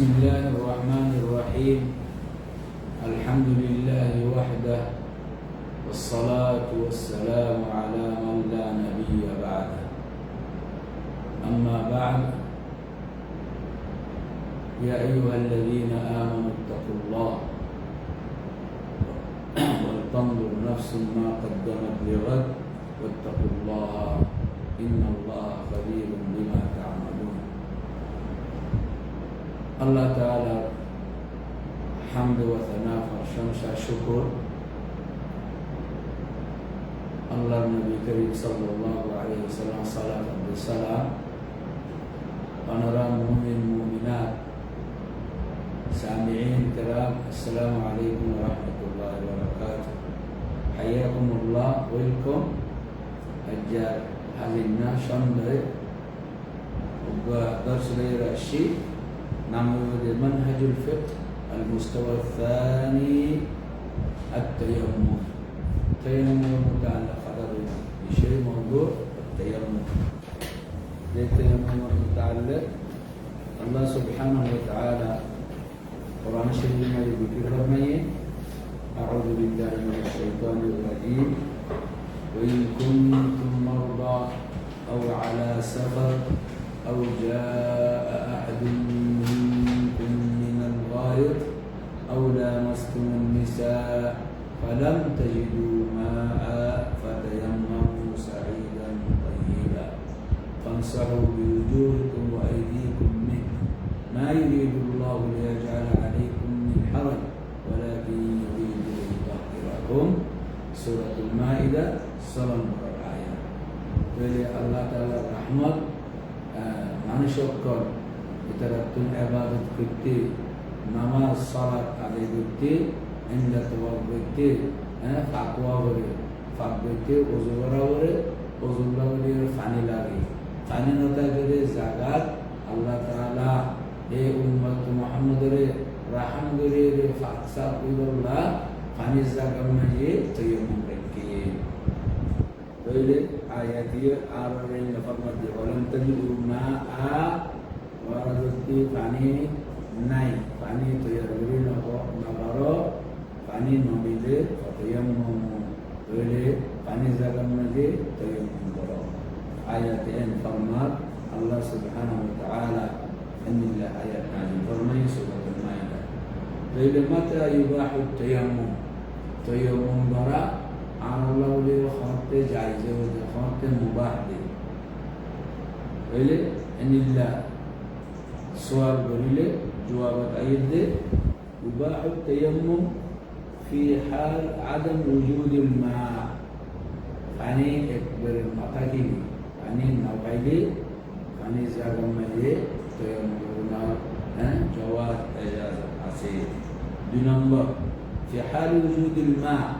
بسم الله الرحمن الرحيم. الحمد لله وحده والصلاة والسلام على من لا نبي بعده. أما بعد يا أيها الذين آمنوا اتقوا الله ولتنظر نفس ما قدمت لغد واتقوا الله إن الله خبير بما الله تعالى حمد وثناء وشمس شكر الله النبي الكريم صلى الله عليه وسلم صلاة والسلام ونرى مؤمن مؤمنات سامعين كرام السلام عليكم ورحمة الله وبركاته حياكم الله ويلكم أجار هذه সন্ধ্যায় درس غير الشيء نعمل منهج الفقه المستوى الثاني التيمم. التيمم متعلق بشيء موضوع التيمم. التيمم متعلق؟ الله سبحانه وتعالى قرآن الشريف ما يذكر فرميه أعوذ بالله من الشيطان الرجيم. وإن كنتم مرضى أو على سفر أو جاء أحد حائض أو لامستم النساء فلم تجدوا ماء فتيمموا سعيدا طيبا. فانصحوا بوجوهكم وأيديكم منه. ما يريد الله ليجعل عليكم من حرج ولكن يريد ليطهركم. سورة المائدة صلى الله عليه وسلم. الله تعالى rahmet, e, شكر bir عبادة كتير. নামাজ, সালাত আদায় করতে ইন্দা তোয়া করতে হ্যাঁ ফাকুয়া করে, ফাঁক করতে ওজু করা করে ওজু লাগলে ফানি লাগে। ফানি নতা করে জাগাত আল্লাহ তাআলা এ উম্মত মুহাম্মদের রাহাম করে ফাঁক সাফ কইরল্লাহ ফানি জাগার মাঝে তৈয়ম রেখে Böyle ayatiyya ararin lafaz walam tajidu ma'a waradati পানি নাই। পানি তৈরি নগর পানি নমিলে তৈয়াম্মম তৈলে পানি জাগার মাঝে তৈয়াম্মম করো আয়াতেন ফরমাত আল্লাহ সুবহানাহু ওয়া তাআলা আন্নিল্লা আয়াত নাজিল ফরমাই সূরাতুল মাইদা তৈলে মাত্রা ইবাহু তৈয়াম্মম তৈয়াম্মম করা আর আল্লাহ বলির হরতে জায়জে হতে হরতে মুবাহ দে বুঝলে এনিল্লা সোয়াল করিলে جوابك أيد يباح التيمم في حال عدم وجود الماء يعني أكبر المقاكين يعني النوعي يعني زاغم مجي تيمم جواب إجازة عسير دون الله في حال وجود الماء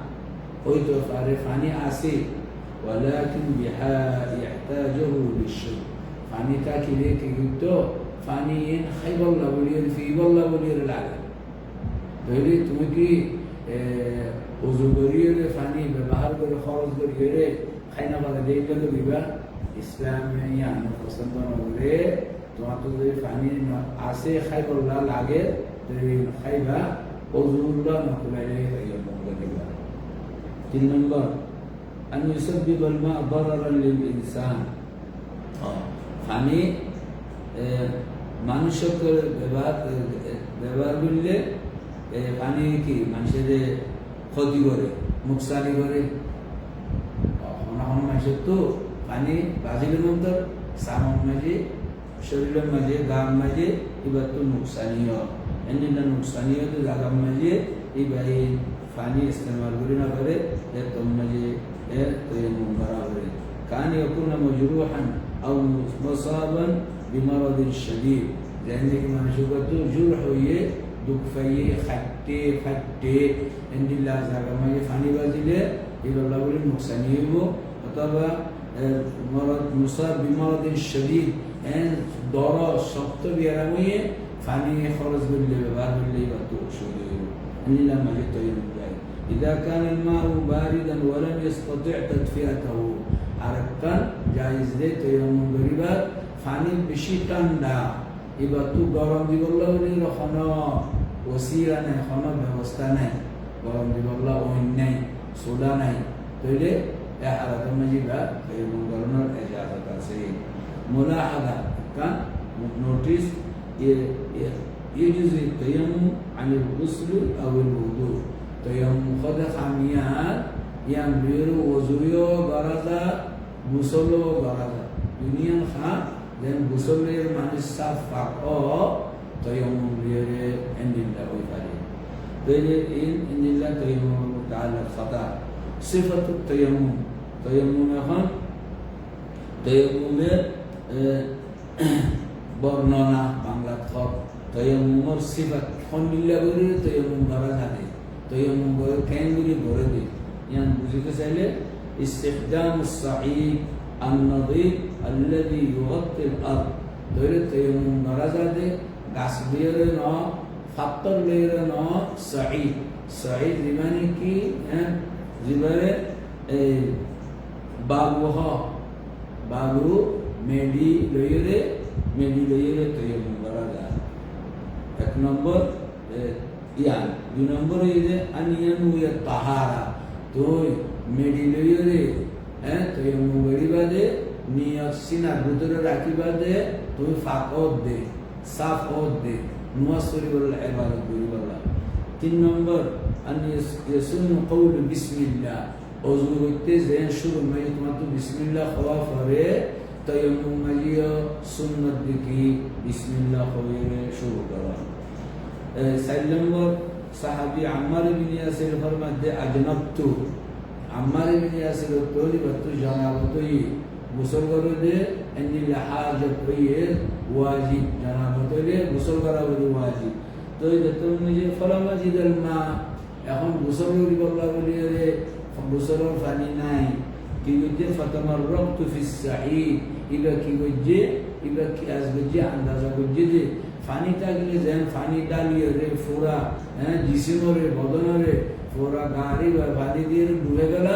قلت تعرف عني عسير ولكن بحال يحتاجه للشرب يعني تاكي ليك قلتوه পানি খাইবল্লা বলিয়ে ফিবল্লা বলিয়ে লাগে তাহলে তুমি কি উজু করিয়ে পানি ব্যবহার করে খরচ করিয়ে খাইনা পাতা দিয়ে গেলে দিবা ইসলামে ইয়ান পছন্দ নকরে তোমার তো যদি পানি আসে খাইবল্লা লাগে তুমি খাইবা উজুল্লাহ নকলাইলে দিবা তিন নম্বর أن يسبب الماء ضررا للإنسان পানি মানুষের ব্যবহার ব্যবহার করলে পানি কি, মানুষের ক্ষতি করে, মুখসানি করে। মানুষের তো পানি বাজিল মন্তর সামন মাঝে, শরীরের মাঝে গান মাঝে, এবার তো নুকসানীয় এমনি না নুকসানীয় তো জাগাম মাঝে, এবার এই পানি ইস্তেমাল করে না করে এর তোর মাঝে এর তৈরি মুখ করা করে। কানে অপূর্ণ মজুরুহান আউ মুসাবান بمرض شديد لأنك ما شبته جرح ويه دك فيه خطي خطي عند الله زاغا ما يفاني بازيله إذا الله بولي مكسانيه أطبع مرض مصاب بمرض شديد ان دورا شخط بيرميه فاني خرج بالله ببعض بالله بطوق شديد عند الله ما جدته إذا كان الماء باردا ولم يستطع تدفئته আরেকটা জায়জ দে তৈরম গরিবার পানি বেশি ঠান্ডা এবার তুই গরম দিবল্লা বলি কোনো ওসিরা নাই কোনো ব্যবস্থা নাই গরম দিবল্লা ওইন নাই সোডা নাই তৈলে এ হালাতের মাঝে বা তৈমুম গরমের এজাজত আছে মুলাহাদা কান নোটিস يجوز التيمم عن الغسل أو الوضوء تيمم خد خاميات ينبير وزويو غرزا غسلو غرزا دنيا خا لأن غسل من الصف فقط تيمم بير عند الله وفعله تيجي إن عند الله تيمم تعالى خطأ صفة التيمم تيمم এখন তৈমুমের বর্ণনা বাংলা থক তৈমুমর সিফাত খন্ডিল্লা করে তৈমুম ধরা থাকে তৈমুম করে ক্যাঙ্গুরি ভরে দিই ইয়ান বুঝিতে চাইলে استخدام الصعيد النظيف الذي يغطي الأرض ধরে তৈমুম ধরা যাতে গাছ লিয়ে ন ফাত্তর লিয়ে ন সাঈদ সাঈদ মানে কি হ্যাঁ জীবনে এই বাবু হ বাবু মেডি লইরে মেডি লইরে তৈমুম করা যায় এক নম্বর ইয়ান দুই নম্বর এই যে আনিয়ান উইয়া তাহারা তুই মেডি লইরে হ্যাঁ তৈমুম গড়িবা দে নিয়ত সিনার ভিতরে রাখিবা দে তুই ফাঁকত দে, সাফ ওত দে নুয়াজ করিবার ইবাদত করিবার তিন নম্বর, আন ইয়াসুন কওল বিসমিল্লাহ। অজু করতে যে শুরু মানে তোমার তো বিসমিল্লাহ খাওয়া পরে তৈমুম মাজিও সুন্নত দেখি বিসমিল্লাহ কইরে শুরু করা। চার নম্বর, সাহাবি আম্মার বিন ইয়াসির ফরমাতে আজনাবতু। আম্মার বিন ইয়াসির তৈরি বত্তু জানাবতই গোসল করে দে এন্দিল হাজত হইয়ে ওয়াজিব জানাবতই গোসল করা বলি ওয়াজিব তো তুমি যে ফলামাজিদাল মা এখন গোসল করি বললা বলি রে গোসলের পানি নাই কি গজ্জে ফতমার রক্ত ফিসাহি ইবা কি গজ্জে ইবা কি আজ গজ্জে আন্দাজা গজ্জে যে ফানি থাকলে যেন ফানি ডালিয়ে রে ফোরা হ্যাঁ জিসিমরে বদনরে ফোরা গাড়ি বা পানি দিয়ে ডুবে গেল।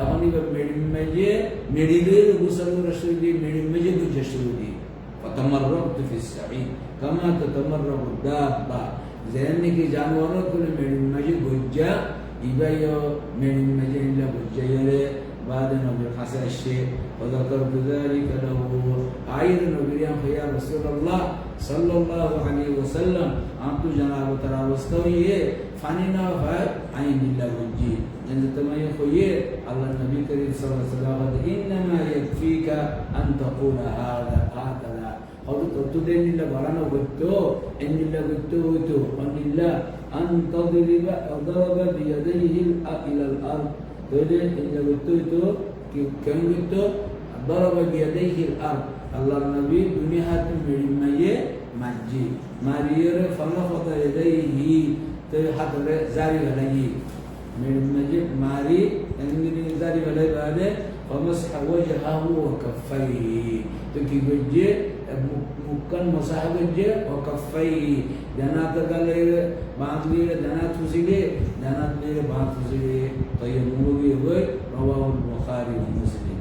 এখন এবার মেডিম মেজে গোসল করে শুরু দিয়ে মেডিম মেজে গুজে শুরু দিয়ে। ফতমার রক্ত ফিসাহি কামা তো তোমার রক্ত দাব্বা। যেন নাকি জানোয়ারও করে মেডিম মেজে গজ্জা, ইবাইও মেডিম মেজে ইল্লা গজ্জা بعد نبي حسن الشيخ وذكرت ذلك له عير نبي يا رسول الله صلى الله عليه وسلم أنت جناب ترى وستوي فانينا فاي عين الله وجي إن تما يخوي الله النبي كريم صلى الله عليه وسلم إنما يكفيك أن تقول هذا هكذا ಅದು ತತ್ತುದೇನಿಲ್ಲ ಬರಣ ಗೊತ್ತು ಎನ್ನಿಲ್ಲ ಗೊತ್ತು ಹೋಯ್ತು ಅನ್ನಿಲ್ಲ ಅಂತದಿರಿಬ ಅದರಬ ಬಿಯದೈಹಿ ಇಲ الأرض Jadi yang itu itu kan itu daraba biyadaihi al-ard Allah Nabi dunia hati merimaye maji mariyere falafata yadaihi te hatare zari galagi merimaye mari engini zari galagi bade famasha wajhahu wa kaffaihi مكن مساحبجة وكفي جنات تقلير بعض ليه جنات فزيلة جنات ليه بعض فزيلة طيب مولوي هو رواه البخاري ومسلم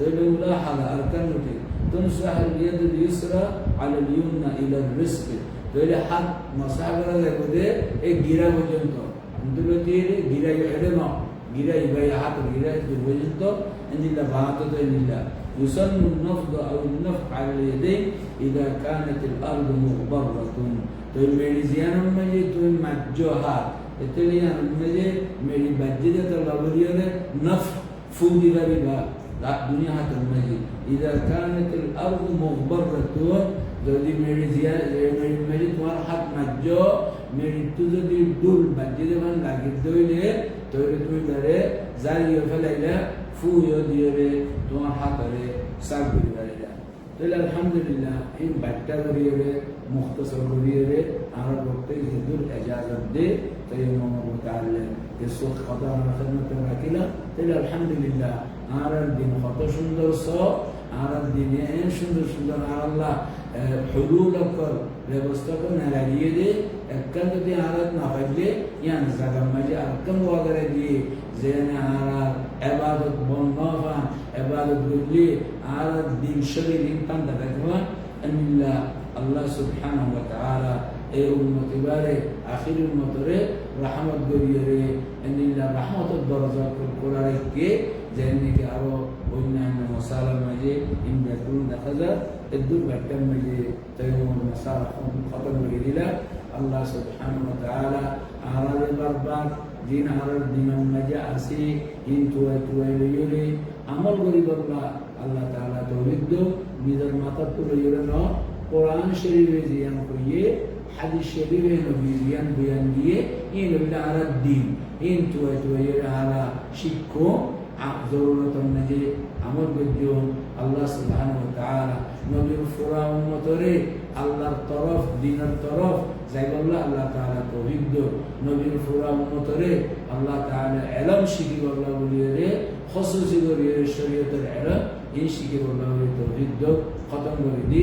طيب ملاحظة أركنتي تمسح اليد اليسرى على اليمنى إلى الرزق. تقول حد مساحبة كده الجيرة وجنتو عندما تيجي جيرة يحرمه جيرة يبيع حد يسن النفض أو النفع على اليدين إذا كانت الأرض مغبرة تو الميزيان المجي تو مجوها Italia meje meri bajjida ta labariya naf fudi riba la dunia hat meje idza kanat al ard mughbarratun যদি Mary Zia Mary Mary তোমার হাত মাজ্জ Mary তু যদি ডুল বাজ্যে মান লাগি দইলে তইলে তুমি দারে জারিয়ে ফেলাইলে ফুয়ো দিয়ে তোমার হাতরে সার করে দাঁড়িয়ে তাহলে আলহামদুলিল্লাহ, এই বাচ্চা করিয়ে মুখতসর করিয়ে আমার বক্তে হিন্দুর এজাজত দে তাই মোহাম্মদ কিছু কথা আমার খেদমতে রাখিলাম তাহলে আলহামদুলিল্লাহ আর দিন কত সুন্দর সব আর দিনে সুন্দর সুন্দর আল্লাহ লাগিয়ে দে, একখান যদি আরাত না পাইলে ইয়ান জাগা মাঝে আরকাম ওয়াগারে দিয়ে যে আর এবাদত বন্ধ ফান এবাদত বুঝলি আর দিন শরীর ইনকাম দেখা আনিল্লাহ আল্লাহ সুবহানাহু ওয়া তাআলা এই উন্নতি বারে আখির উন্নতরে রহমত গরিয়ে রে এনিল্লা রহমতের দরজা খোলা রেখে যেদিকে আরও অন্যান্য মশালার মাঝে করুন দেখা যায় এদুর ব্যাটার মাঝে তাই মশালা খতম করে দিলা। আল্লাহ সুবহানাহু ওয়া তাআলা আরালে বারবার, দিন আরার দিনের মাঝে আসি ইন তুয়াই তুয়াই লইরে আমল করি বললা আল্লাহ তাআলা তৌহিদ দো নিজের হাদিস শরীফে নবী জিয়ান বয়ান দিয়ে ইন লইলা আরার দিন। ইন তুয়াই তুয়াই আরা শিক্ষো জরুরত যে আমল করজন আল্লাহ তাআলা নবীর ফুরা উম্মতরে আল্লাহর তরফ, দিনের তরফ যাই বললা আল্লাহ তৌহিদ দো নবীর ফুরা উম্মতরে আল্লাহ তাআলা ইলম শিখি বললা বলিয়ে রে খসুসি করিয়ে শরীয়তের ইলম এই শিখি বললা বলে তৌহিদ খতম করে দি